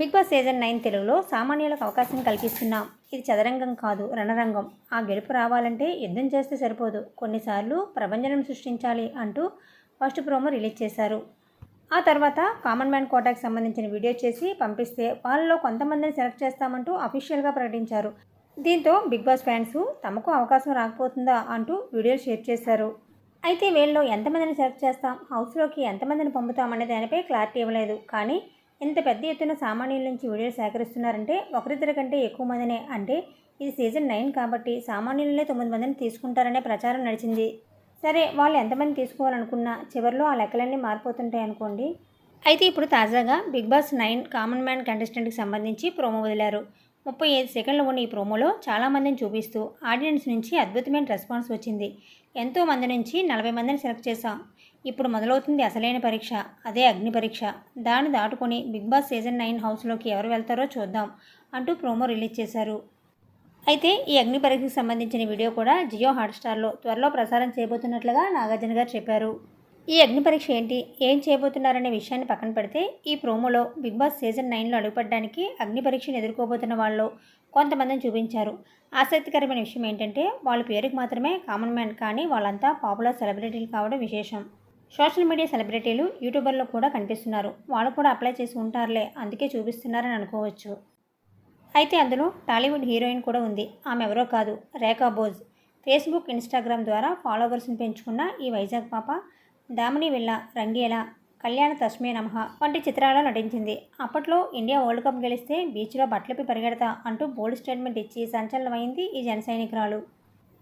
Big boss season nine తెలుగులో సామాన్యులకు అవకాశం కల్పిస్తున్నాం ఇది చదరంగం కాదు రణరంగం. ఆ గెలుపు రావాలంటే యుద్ధం చేస్తే సరిపోదు. కొన్నిసార్లు ప్రభంజనం సృష్టించాలి అంటూ ఫస్ట్ ప్రోమో రిలీజ్ చేశారు. ఆ తర్వాత కామన్ మ్యాన్ కోటాకి సంబంధించిన వీడియో చేసి పంపిస్తే వాళ్ళలో కొంతమందిని సెలెక్ట్ చేస్తామంటూ అఫీషియల్గా ప్రకటించారు. దీంతో బిగ్ బాస్ ఫ్యాన్స్ తమకు అవకాశం రాకపోతుందా అంటూ వీడియోలు షేర్ చేశారు. అయితే వీళ్ళలో ఎంతమందిని సెలెక్ట్ చేస్తాం? హౌస్లోకి ఎంతమందిని పంపుతాం అనే దానిపై క్లారిటీ ఇవ్వలేదు. కానీ ఇంత పెద్ద ఎత్తున సామాన్యుల నుంచి వీడియోలు సేకరిస్తున్నారంటే ఒకరిద్దరి కంటే ఎక్కువ మందినే. అంటే ఇది సీజన్ నైన్ కాబట్టి సామాన్యులనే తొమ్మిది మందిని తీసుకుంటారనే ప్రచారం నడిచింది. సరే వాళ్ళు ఎంతమంది తీసుకోవాలనుకున్నా చివరిలో ఆ లెక్కలన్నీ మారిపోతుంటాయి అనుకోండి. అయితే ఇప్పుడు తాజాగా Bigg Boss nine common man కంటెస్టెంట్కి సంబంధించి ప్రోమో వదిలారు. ముప్పై ఐదు సెకండ్లు ఉన్న ఈ ప్రోమోలో చాలామందిని చూపిస్తూ ఆడియన్స్ నుంచి అద్భుతమైన రెస్పాన్స్ వచ్చింది. ఎంతో మంది నుంచి నలభై మందిని సెలెక్ట్ చేశాం. ఇప్పుడు మొదలవుతుంది అసలైన పరీక్ష అదే అగ్ని పరీక్ష. దాన్ని దాటుకొని బిగ్ బాస్ సీజన్ నైన్ హౌస్లోకి ఎవరు వెళ్తారో చూద్దాం అంటూ ప్రోమో రిలీజ్ చేశారు. అయితే ఈ అగ్ని పరీక్షకు సంబంధించిన వీడియో కూడా జియో హాట్స్టార్లో త్వరలో ప్రసారం చేయబోతున్నట్లుగా నాగార్జున గారు చెప్పారు. ఈ అగ్ని పరీక్ష ఏంటి? ఏం చేయబోతున్నారనే విషయాన్ని పక్కన పెడితే ఈ ప్రోమోలో బిగ్ బాస్ సీజన్ నైన్లో అడుగుపడడానికి అగ్ని పరీక్షను ఎదుర్కోబోతున్న వాళ్ళు కొంతమందిని చూపించారు. ఆసక్తికరమైన విషయం ఏంటంటే వాళ్ళ పేరుకి మాత్రమే కామన్ మ్యాన్ కానీ వాళ్ళంతా పాపులర్ సెలబ్రిటీలు కావడం విశేషం. సోషల్ మీడియా సెలబ్రిటీలు యూట్యూబర్లో కూడా కనిపిస్తున్నారు. వాళ్ళు కూడా అప్లై చేసి ఉంటారులే అందుకే చూపిస్తున్నారని అనుకోవచ్చు. అయితే అందులో టాలీవుడ్ హీరోయిన్ కూడా ఉంది. ఆమె ఎవరో కాదు రేఖా బోజ్. ఫేస్బుక్ ఇన్స్టాగ్రామ్ ద్వారా ఫాలోవర్స్ని పెంచుకున్న ఈ వైజాగ్ పాప దామిని విల్ల రంగేలా కళ్యాణ తస్మే నమః వంటి చిత్రాల్లో నటించింది. అప్పట్లో ఇండియా వరల్డ్ కప్ గెలిస్తే బీచ్లో బట్టలపై పరిగెడతా అంటూ బోల్డ్ స్టేట్మెంట్ ఇచ్చి సంచలనమైంది ఈ జన సైనికురాలు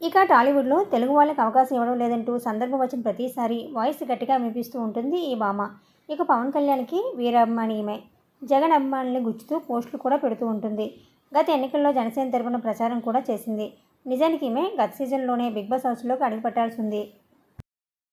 ఇక టాలీవుడ్లో తెలుగు వాళ్ళకి అవకాశం ఇవ్వడం లేదంటూ సందర్భం వచ్చిన ప్రతిసారి వాయిస్ గట్టిగా వినిపిస్తూ ఉంటుంది ఈ భామ. ఇక పవన్ కళ్యాణ్కి వీరాభిమాని ఈమె జగన్ అభిమానుల్ని గుచ్చుతూ పోస్టులు కూడా పెడుతూ ఉంటుంది. గత ఎన్నికల్లో జనసేన తరపున ప్రచారం కూడా చేసింది. నిజానికి ఈమె గత సీజన్లోనే బిగ్ బాస్ హౌస్లోకి అడుగుపెట్టాల్సి ఉంది.